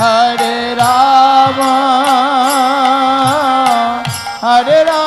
Hare Ram Hare Ram